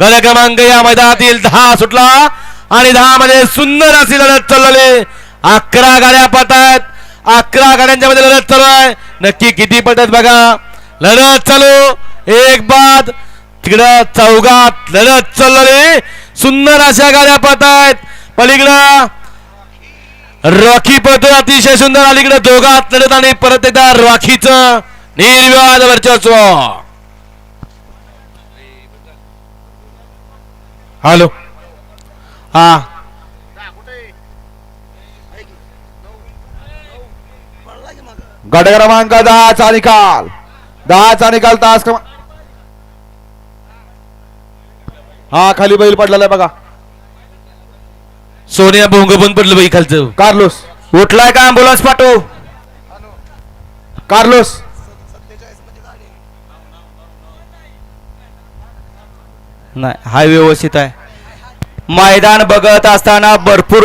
गड क्रमांक या मैदानातील दहा सुटला आणि दहा मध्ये सुंदर अशी लढत चाललेली. अकरा गाड्या पट अकरा गाड्यांच्या मध्ये लढत चालू आहे नक्की किती पटत आहेत बघा. लढत चालू. एक बाद. तिकडं चौघात लढत चाललेली. सुंदर अशा गाड्या पट पलीकडं रॉकी पळतो. अतिशय सुंदर. अलीकडे दोघात लढत आणि परत एकदा रॉकीचं. निर्विवाद वर्चस्व. हॅलो. हा. गट क्रमांक दहाचा निकाल. दहाचा निकाल तास क्रमांक हा खाली बैल पडलेला आहे बघा. सोनिया भोंग पण पडलं बाई खालचं. कार्लोस. उठलाय का अँब्युलन्स पाठव? कार्लोस. नाही हा व्यवस्थित आहे. मैदान बघत असताना भरपूर